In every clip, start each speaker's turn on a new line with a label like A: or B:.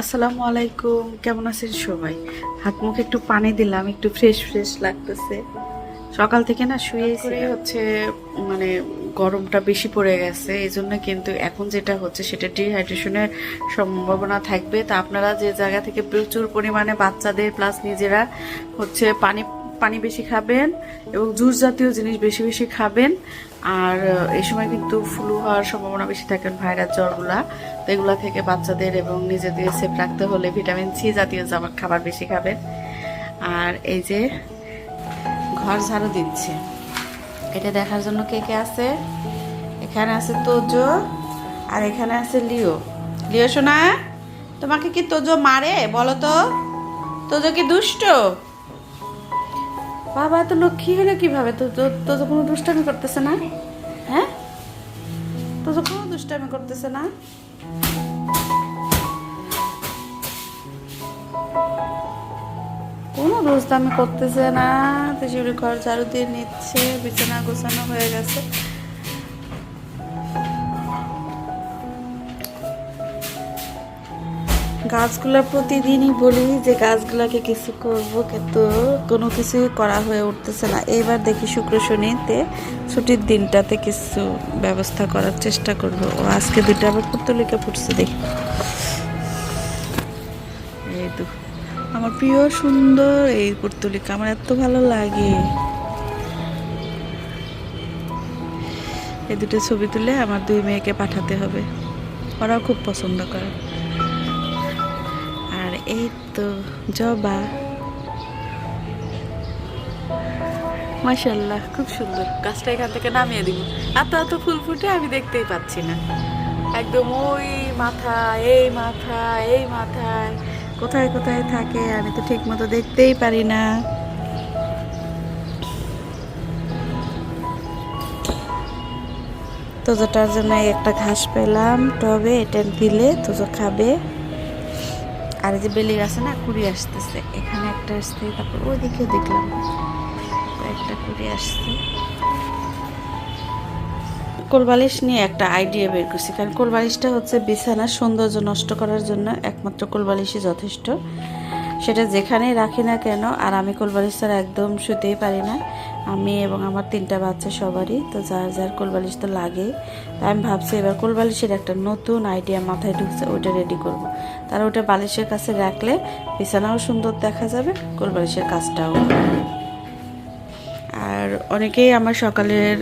A: আসসালামু আলাইকুম, কেমন আছেন সবাই? হাত মুখে একটু পানি দিলাম, একটু ফ্রেশ ফ্রেশ লাগতেছে। সকাল থেকে না শুয়ে করে হচ্ছে মানে গরমটা বেশি পড়ে গেছে এই জন্য কিন্তু এখন যেটা হচ্ছে সেটা ডিহাইড্রেশনের সম্ভাবনা থাকবে। তা আপনারা যে জায়গা থেকে প্রচুর পরিমাণে বাচ্চাদের প্লাস নিজেরা হচ্ছে পানি পানি বেশি খাবেন এবং জুস জাতীয় জিনিস বেশি বেশি খাবেন। আর এই সময় কিন্তু ফ্লু হওয়ার সম্ভাবনা বেশি থাকে ভাইরাস জ্বরগুলা। তো এগুলা থেকে বাচ্চাদের এবং নিজেদের সেফ রাখতে হলে ভিটামিন সি জাতীয় খাবার বেশি খাবেন। আর এই যে ঘর ঝাড়ু দিচ্ছে। এটা দেখার জন্য কে কে আছে? এখানে আছে তোজো আর এখানে আছে লিও। লিও সোনা, তোমাকে কি তোজো মারে বলো তো? তোজো কি দুষ্ট? বাবা তো লক্ষ্মী হলে কীভাবে? তো, তো- কোনো দুষ্টামি করতেছে না? হ্যাঁ? তো তো কোনো দুষ্টামি করতেছে না? কোনো দুষ্টামি করতেছে না। তো ঘর ঝাড়ু দিয়ে নিচ্ছে, বিছানা গোছানো হয়ে গেছে। গাছগুলা প্রতিদিনই বলি যে গাছগুলাকে কিছু করব, কিন্তু কোনো কিছুই করা হয়ে উঠতেছে না। এইবার দেখি শুক্র শনিতে ছুটির দিনটাতে কিছু ব্যবস্থা করার চেষ্টা করব। ও আজকে দুটো আবার পুতুলিকা ফুটছে, দেখি। এই তো, আমার প্রিয় সুন্দর এই পুতুলিকা আমার এত ভালো লাগে। এই দুটো ছবি তুলে আমার দুই মেয়েকে পাঠাতে হবে। ওরাও খুব পছন্দ করে। তো জবা মাশাল্লাহ খুব সুন্দর। গাছটা এখান থেকে নামিয়ে দিব। এত এত ফুল ফুটে আমি দেখতেই পাচ্ছি না। একদম ওই মাথা এই মাথা এই মাথায়। কোথায় কোথায় থাকে আমি তো ঠিক মতো দেখতেই পারি না। তোজোটার জন্য একটা ঘাস পেলাম, টবে এটা দিলে তোজো খাবে। আর যে বেলি গাছে না, কুড়ি আসতেছে। এখানে একটা আসছে তারপর ওইদিকেও দেখলাম। একটা কুড়ি আসছে। কোলবালিশ নিয়ে একটা আইডিয়া বের করছি, কারণ কোলবালিশটা হচ্ছে বিছানার সৌন্দর্য নষ্ট করার জন্য একমাত্র কোলবালিশই যথেষ্ট। সেটা যেখানেই রাখি না কেন, আর আমি কোলবালিশ ছাড়া একদম শুতেই পারি না। আমি এবং আমার তিনটা বাচ্চা সবারই, তো যার যার কোলবালিশ তো লাগে তাই আমি ভাবছি এবার কোলবালিশের একটা নতুন আইডিয়া মাথায় ঢুকছে ওটা রেডি করব। তারা ওটা বালিশের কাছে রাখলে বিছানাও সুন্দর দেখা যাবে, কোলবালিশের কাজটাও। আর অনেকেই আমার সকালের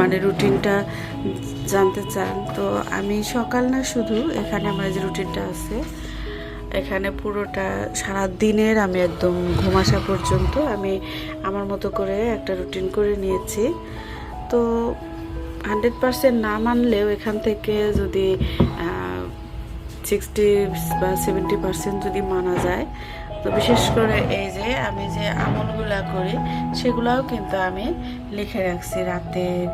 A: মানে রুটিনটা জানতে চান, তো আমি সকাল না শুধু, এখানে আমার যে রুটিনটা আছে এখানে পুরোটা সারা দিনের আমি একদম ঘুম আসা পর্যন্ত আমি আমার মতো করে একটা রুটিন করে নিয়েছি। তো হান্ড্রেড পার্সেন্ট না মানলেও এখান থেকে যদি সিক্সটি বা সেভেন্টি পার্সেন্ট যদি মানা যায়, তো বিশেষ করে এই যে আমি যে আমলগুলা করি, সেগুলাও কিন্তু আমি লিখে রাখছি রাতের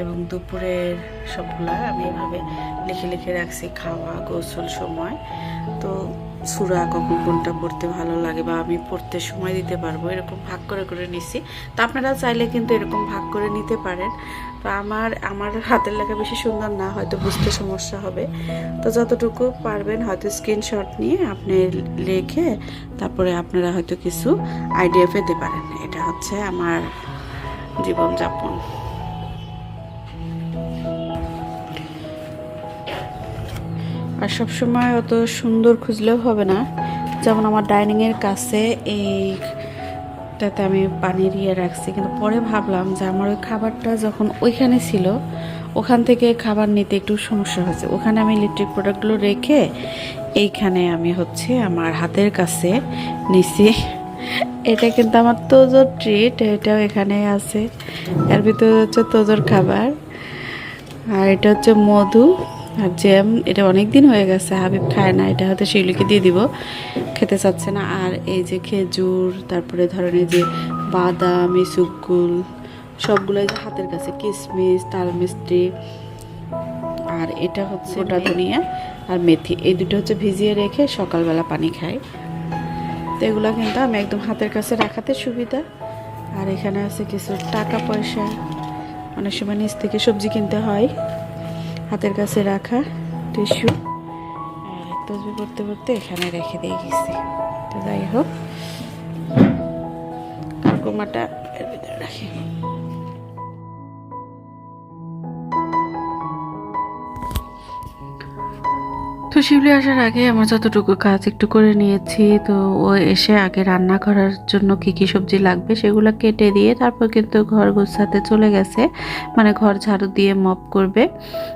A: এবং দুপুরের সবগুলা আমি এভাবে লিখে লিখে রাখছি খাওয়া, গোসল সময়। তো সুরা কখন কোনটা পড়তে ভালো লাগে বা আমি পড়তে সময় দিতে পারব, এরকম ভাগ করে করে নিছি। তো আপনারা চাইলে কিন্তু এরকম ভাগ করে নিতে পারেন। তো আমার আমার হাতের লেখা বেশি সুন্দর না, হয়তো বুঝতে সমস্যা হবে। তো যতটুকু পারবেন হয়তো স্ক্রিনশট নিয়ে আপনি লিখে তারপরে আপনারা হয়তো কিছু আইডিয়া পেতে পারেন। এটা হচ্ছে আমার জীবনযাপন। আর সবসময় অত সুন্দর খুঁজলেও হবে না। যেমন আমার ডাইনিংয়ের কাছে এইটাতে আমি পানির ইয়ে রাখছি। কিন্তু পরে ভাবলাম যে আমার ওই খাবারটা যখন ওইখানে ছিল, ওখান থেকে খাবার নিতে একটু সমস্যা হয়েছে। ওখানে আমি ইলেকট্রিক প্রোডাক্টগুলো রেখে এইখানে আমি হচ্ছে আমার হাতের কাছে নিছি। এটা কিন্তু আমার তোজোর ট্রিট এটাও এখানে আছে। এর ভিতরে হচ্ছে তোজোর খাবার। আর এটা হচ্ছে মধু। আর জ্যাম এটা অনেক দিন হয়ে গেছে হাবিব খায় না এটা হয়তো শিউলিকে দিয়ে দিব। খেতে চাচ্ছে না। আর এই যে খেজুর তারপরে ধরেন এই যে বাদাম ইসুকুল সবগুলো এই যে হাতের কাছে কিশমিশ তাল মিষ্টি আর এটা হচ্ছে ওটা ধনিয়া আর মেথি। এই দুটো হচ্ছে ভিজিয়ে রেখে সকালবেলা পানি খাই। তো এগুলো কিন্তু আমি একদম হাতের কাছে রাখাতে সুবিধা। আর এখানে আছে কিছু টাকা পয়সা। অনেক সময় নিচ থেকে সবজি কিনতে হয়। হাতের কাছে রাখা টিস্যু তসবি করতে করতে এখানে রেখে দিয়ে গেছি। তো যাই হোক, কাকুমাটা এর ভিতরে রাখি। তো শিউলি আসার আগে আমার যতটুকু কাজ একটু করে নিয়েছি, তো ও এসে আগে রান্না করার জন্য কি কি সবজি লাগবে সেগুলো কেটে দিয়ে তারপর কিন্তু ঘর গোছাতে চলে গেছে মানে ঘর ঝাড়ু দিয়ে মপ করবে।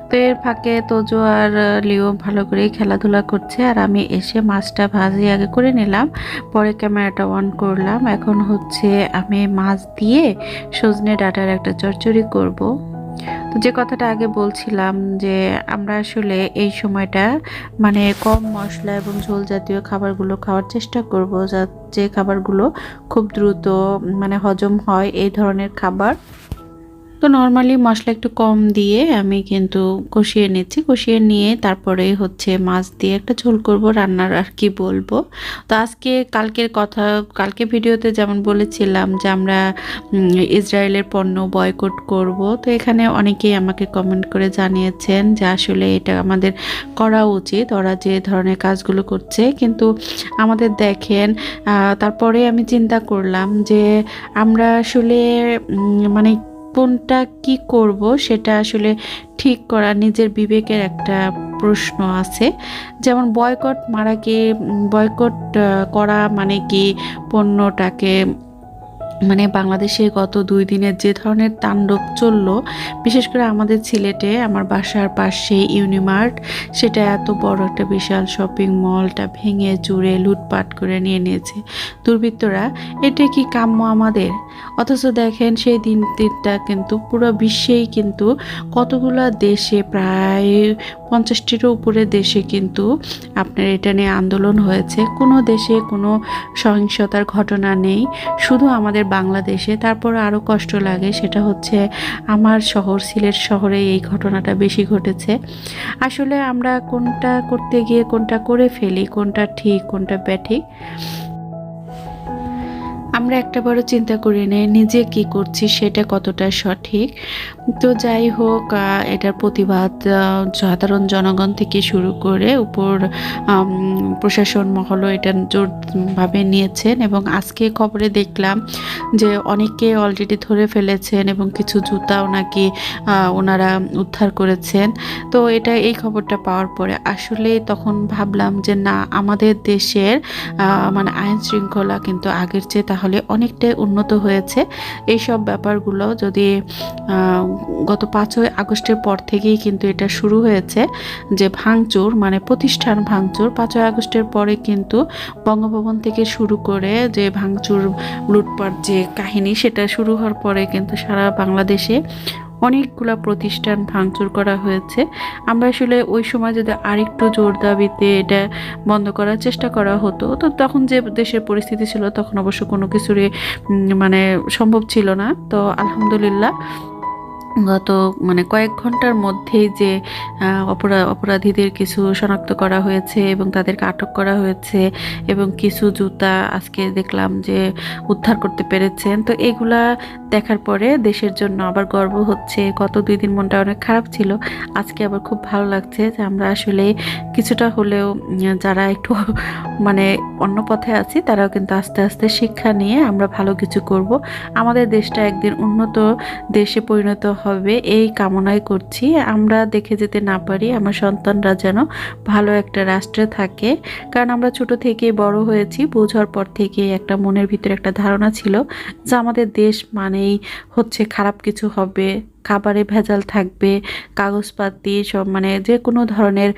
A: তো এর ফাঁকে তোজো আর লিও ভালো করেই খেলাধুলা করছে আর আমি এসে মাছটা ভাজি আগে করে নিলাম, পরে ক্যামেরাটা অন করলাম। এখন হচ্ছে আমি মাছ দিয়ে সজনে ডাটার একটা চচ্চড়ি করব। যে কথাটা আগে বলছিলাম যে আমরা আসলে এই সময়টা মানে কম মশলা এবং ঝোল জাতীয় খাবারগুলো খাওয়ার চেষ্টা করব যা যে খাবারগুলো খুব দ্রুত মানে হজম হয় এই ধরনের খাবার। তো নর্মালি মশলা একটু কম দিয়ে আমি কিন্তু কষিয়ে নিচ্ছি। কষিয়ে নিয়ে তারপরে হচ্ছে মাছ দিয়ে একটা ঝোল করব, রান্নার আর কি বলব। তো আজকে কালকের কথা, কালকে ভিডিওতে যেমন বলেছিলাম যে আমরা ইসরায়েলের পণ্য বয়কট করব। তো এখানে অনেকেই আমাকে কমেন্ট করে জানিয়েছেন যে আসলে এটা আমাদের করা উচিত, ওরা যে ধরনের কাজগুলো করছে। কিন্তু আমাদের দেখেন তারপরে আমি চিন্তা করলাম যে আমরা আসলে মানে কোনটা কি করব সেটা আসলে ঠিক করা নিজের বিবেকের একটা প্রশ্ন আছে। যেমন বয়কট মারা কি বয়কট করা মানে কি পণ্যটাকে মানে বাংলাদেশে গত দুই দিনের যে ধরনের তাণ্ডব চলল, বিশেষ করে আমাদের সিলেটে, আমার বাসার পাশে ইউনিমার্ট, সেটা এত বড় একটা বিশাল শপিং মলটা ভেঙে চুরে লুটপাট করে নিয়ে নিয়েছে। দুর্বৃত্তরা, এটা কি কাম্য আমাদের? অথচ দেখেন সেই দিন দিনটা কিন্তু পুরো বিশ্বেই কিন্তু কতগুলো দেশে, প্রায় পঞ্চাশটিরও উপরে দেশে কিন্তু আপনার এটা নিয়ে আন্দোলন হয়েছে। কোনো দেশে কোনো সহিংসতার ঘটনা নেই। শুধু আমাদের বাংলাদেশে। তারপর আরও কষ্ট লাগে, সেটা হচ্ছে আমার শহর, সিলেট শহরে এই ঘটনাটা বেশি ঘটেছে। আসলে আমরা কোনটা করতে গিয়ে কোনটা করে ফেলি, কোনটা ঠিক, কোনটা ব্যাঠিক? আমরা একটা বড় চিন্তা করি নেই, নিজে কি করছি সেটা কতটা সঠিক। তো যাই হোক এটার প্রতিবাদ সাধারণ জনগণ থেকে শুরু করে উপর প্রশাসন মহলও এটা জোরভাবে নিয়েছেন এবং আজকে খবরে দেখলাম যে অনেকে অলরেডি ধরে ফেলেছেন এবং কিছু জুতাও নাকি ওনারা উদ্ধার করেছেন। তো এটা এই খবরটা পাওয়ার পরে আসলে তখন ভাবলাম যে না, আমাদের দেশের মানে আইন শৃঙ্খলা কিন্তু আগের চেয়ে তাহলে অনেকটাই উন্নত হয়েছে। এইসব ব্যাপারগুলো যদি গত পাঁচই আগস্টের পর থেকেই কিন্তু এটা শুরু হয়েছে, যে ভাঙচুর মানে প্রতিষ্ঠান ভাঙচুর, পাঁচই আগস্টের পরে কিন্তু বঙ্গভবন থেকে শুরু করে যে ভাঙচুর, লুটপাট যে কাহিনী সেটা শুরু হওয়ার পরে কিন্তু সারা বাংলাদেশে অনেকগুলা প্রতিষ্ঠান ভাঙচুর করা হয়েছে। আমরা আসলে ওই সময় যদি আরেকটু জোর দাবিতে এটা বন্ধ করার চেষ্টা করা হতো, তো তখন যে দেশের পরিস্থিতি ছিল তখন অবশ্য কোনো কিছুরই মানে সম্ভব ছিল না। তো আলহামদুলিল্লাহ গত মানে কয়েক ঘণ্টার মধ্যেই যে অপরা, অপরাধীদের কিছু শনাক্ত করা হয়েছে এবং তাদেরকে আটক করা হয়েছে এবং কিছু জুতা আজকে দেখলাম যে উদ্ধার করতে পেরেছেন। তো এগুলা দেখার পরে দেশের জন্য আবার গর্ব হচ্ছে। গত দুই দিন মনটা অনেক খারাপ ছিল। আজকে আবার খুব ভালো লাগছে যে আমরা আসলে কিছুটা হলেও যারা একটু মানে অন্য পথে আছি, তারাও কিন্তু আস্তে আস্তে শিক্ষা নিয়ে আমরা ভালো কিছু করব। আমাদের দেশটা একদিন উন্নত দেশে পরিণত হবে, এই কামনাই করছি। আমরা দেখে যেতে না পারি, আমার সন্তানরা যেন ভালো একটা রাষ্ট্রে থাকে। কারণ আমরা ছোট থেকে বড় হয়েছি, বোঝার পর থেকে একটা মনের ভিতরে একটা ধারণা ছিল যে আমাদের দেশ মানেই হচ্ছে খারাপ কিছু হবে। খাবারে ভেজাল থাকবে, কাগজপাতি, সব মানে যে কোনো ধরনের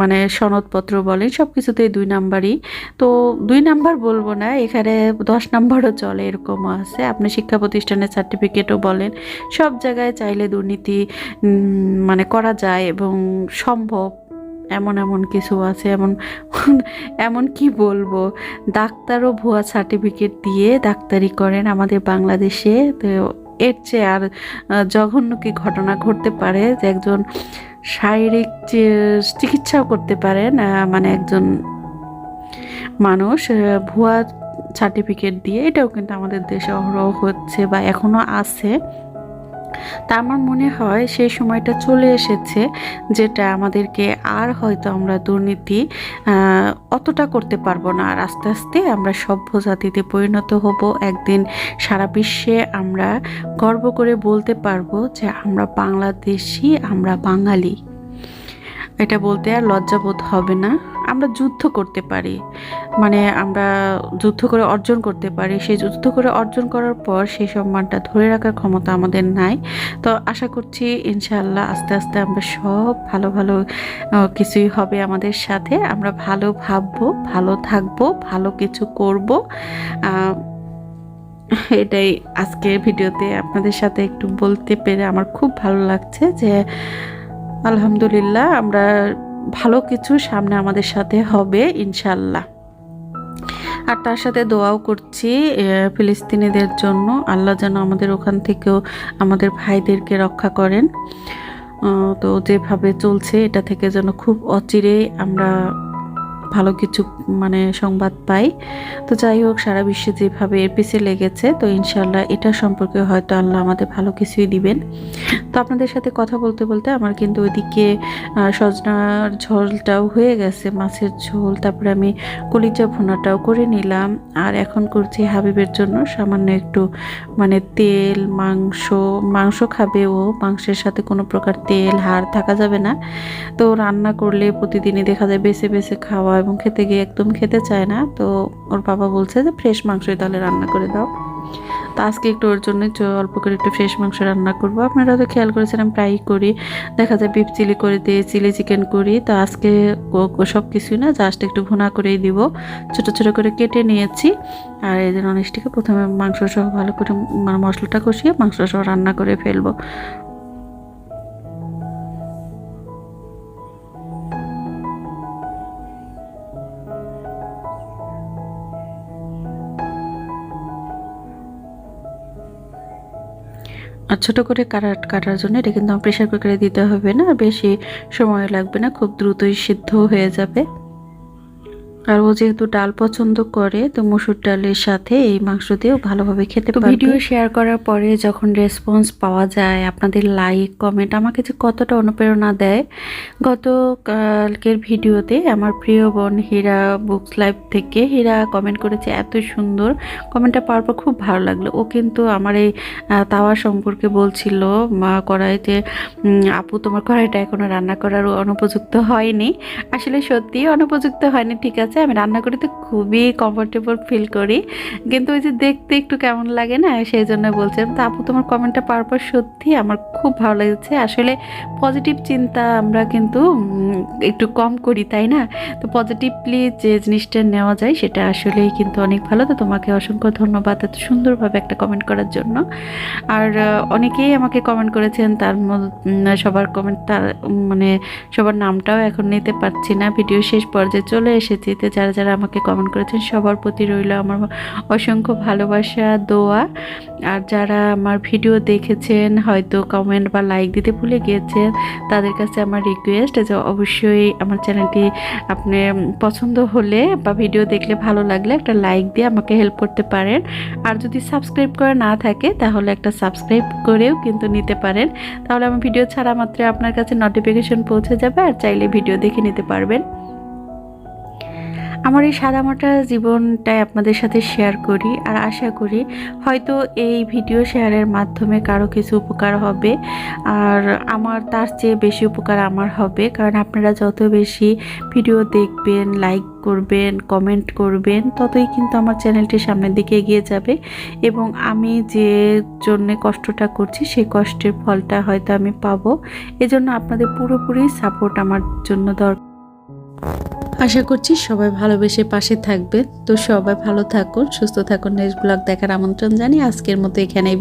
A: মানে সনদপত্র বলেন সব কিছুতেই দুই নাম্বারই। তো দুই নাম্বার বলব না, এখানে দশ নাম্বারও চলে এরকমও আছে। আপনি শিক্ষা প্রতিষ্ঠানের সার্টিফিকেটও বলেন, সব জায়গায় চাইলে দুর্নীতি মানে করা যায় এবং সম্ভব। এমন এমন কিছু আছে, এমন এমন কি বলব? ডাক্তারও ভুয়া সার্টিফিকেট দিয়ে ডাক্তারি করেন আমাদের বাংলাদেশে, তো এর চেয়ে আর জঘন্য কি ঘটনা ঘটতে পারে? যে একজন শারীরিক চিকিৎসাও করতে পারেন মানে একজন মানুষ ভুয়া সার্টিফিকেট দিয়ে, এটাও কিন্তু আমাদের দেশে অহরহ হচ্ছে বা এখনও আছে। তা আমার মনে হয় সেই সময়টা চলে এসেছে যেটা আমাদেরকে আর হয়তো আমরা দুর্নীতি অতটা করতে পারব না। আর আস্তে আস্তে আমরা সভ্য জাতিতে পরিণত হব। একদিন সারা বিশ্বে আমরা গর্ব করে বলতে পারব যে আমরা বাংলাদেশি, আমরা বাঙালি। এটা বলতে আর লজ্জাবোধ হবে না। আমরা যুদ্ধ করতে পারি। মানে আমরা যুদ্ধ করে অর্জন করতে পারি। সেই যুদ্ধ করে অর্জন করার পর সেই সম্মানটা ধরে রাখার ক্ষমতা আমাদের নাই। তো আশা করছি ইনশাআল্লাহ আস্তে আস্তে আমরা সব ভালো ভালো কিছুই হবে আমাদের সাথে। আমরা ভালো ভাববো, ভালো থাকব, ভালো কিছু করব। এটাই আজকের ভিডিওতে আপনাদের সাথে একটু বলতে পেরে আমার খুব ভালো লাগছে যে আলহামদুলিল্লাহ, আমরা ভালো কিছু সামনে আমাদের সাথে হবে ইনশাল্লাহ আর তার সাথে দোয়াও করছি ফিলিস্তিনিদের জন্য, আল্লাহ যেন আমাদের ওখান থেকেও আমাদের ভাইদেরকে রক্ষা করেন। তো যেভাবে চলছে, এটা থেকে যেন খুব অচিরেই আমরা ভালো কিছু মানে সংবাদ পাই। তো যাই হোক, সারা বিশ্বে যেভাবে এর পিছিয়ে লেগেছে, তো ইনশাল্লাহ এটা সম্পর্কে হয়তো আল্লাহ আমাদের ভালো কিছুই দিবেন। তো আপনাদের সাথে কথা বলতে বলতে আমার কিন্তু ওইদিকে সজনার ঝোলটাও হয়ে গেছে, মাছের ঝোল। তারপরে আমি কলিজা ভুনাটাও করে নিলাম। আর এখন করছি হাবিবের জন্য সামান্য একটু মানে তেল, মাংস মাংস খাবে ও, মাংসের সাথে কোনো প্রকার তেল, হাড় থাকা যাবে না। তো রান্না করলে প্রতিদিনই দেখা যায় বেছে বেছে খাওয়া এবং খেতে গিয়ে একদম খেতে চায় না, তো ওর বাবা বলছে যে ফ্রেশ মাংসই তাহলে রান্না করে দাও। তো আজকে একটু ওর জন্য অল্প করে একটু ফ্রেশ মাংস রান্না করব। আপনারা তো খেয়াল করেছেন, আমি প্রায়ই করি। দেখা যায় বিফ চিলি করে দিই চিলি চিকেন করি। তো আজকে সব কিছুই না জাস্ট একটু ভুনা করেই দিব। ছোট ছোট করে কেটে নিয়েছি। আর এই যে প্রথমে মাংস সহ ভালো করে মানে মশলাটা কষিয়ে মাংস সহ রান্না করে ফেলব। আর ছোটো করে কাটা, কাটার জন্য এটা কিন্তু প্রেশার কুকারে দিতে হবে না। বেশি সময় লাগবে না, খুব দ্রুতই সিদ্ধ হয়ে যাবে। আর ও যেহেতু ডাল পছন্দ করে তো মসুর ডালের সাথে এই মাংস দিয়েও ভালোভাবে খেতে পারবে। ভিডিও শেয়ার করার পরে যখন রেসপন্স পাওয়া যায় আপনাদের লাইক কমেন্ট আমাকে যে কতটা অনুপ্রেরণা দেয় গত কালকের ভিডিওতে আমার প্রিয় বোন হীরা বুকস লাইভ থেকে হীরা কমেন্ট করেছে এত সুন্দর। কমেন্টটা পাওয়ার পর খুব ভালো লাগল। ও কিন্তু আমার এই তাওয়া সম্পর্কে বলছিল মা কড়াইতে আপু তোমার কড়াইটা এখনও রান্না করার অনুপযুক্ত হয়নি। আসলে সত্যি অনুপযুক্ত হয়নি ঠিক আছে। আমি রান্না করতে খুবই কমফোর্টেবল ফিল করি। কিন্তু ওই যে দেখতে একটু কেমন লাগে না, সেই জন্য বলছিলাম তো আপু, তোমার কমেন্টটা পাওয়ার পর সত্যি আমার খুব ভালো লেগেছে। আসলে পজিটিভ চিন্তা আমরা কিন্তু একটু কম করি, তাই না? তো পজিটিভলি যে জিনিসটা নেওয়া যায়, সেটা আসলেই কিন্তু অনেক ভালো। তো তোমাকে অসংখ্য ধন্যবাদ এত সুন্দরভাবে একটা কমেন্ট করার জন্য। আর অনেকেই আমাকে কমেন্ট করেছেন, তার সবার কমেন্ট তার মানে সবার নামটাও এখন নিতে পারছি না। ভিডিও শেষ পর্যায়ে চলে এসেছি। তো যারা যারা আমাকে কমেন্ট করেছেন, সবার প্রতি রইল আমার অসংখ্য ভালোবাসা, দোয়া। আর যারা আমার ভিডিও দেখেছেন, হয়তো কমেন্ট বা লাইক দিতে ভুলে গিয়েছেন, তাদের কাছে আমার রিকোয়েস্ট যে অবশ্যই আমার চ্যানেলটি আপনি পছন্দ হলে বা ভিডিও দেখলে ভালো লাগলে একটা লাইক দিয়ে আমাকে হেল্প করতে পারেন। আর যদি সাবস্ক্রাইব করা না থাকে, তাহলে একটা সাবস্ক্রাইব করেও কিন্তু নিতে পারেন। তাহলে আমার ভিডিও ছাড়া মাত্র আপনার কাছে নোটিফিকেশন পৌঁছে যাবে, আর চাইলে ভিডিও দেখে নিতে পারবেন। আমার এই সাদামাটা জীবনটাই আপনাদের সাথে শেয়ার করি আর আশা করি হয়তো এই ভিডিও শেয়ারের মাধ্যমে কারও কিছু উপকার হবে। আর আমার তার চেয়ে বেশি উপকার আমার হবে। কারণ আপনারা যত বেশি ভিডিও দেখবেন লাইক করবেন কমেন্ট করবেন, ততই কিন্তু আমার চ্যানেলটি সামনের দিকে এগিয়ে যাবে। এবং আমি যে জন্য কষ্টটা করছি, সেই কষ্টের ফলটা হয়তো আমি পাবো। এজন্য আপনাদের পুরোপুরি সাপোর্ট আমার জন্য দরকার। আশা করছি সবাই ভালোবেসে পাশে থাকবে। তো সবাই ভালো থাকুন, সুস্থ থাকুন। নেক্সট ব্লগ দেখার আমন্ত্রণ জানি আজকের মতো এখানেই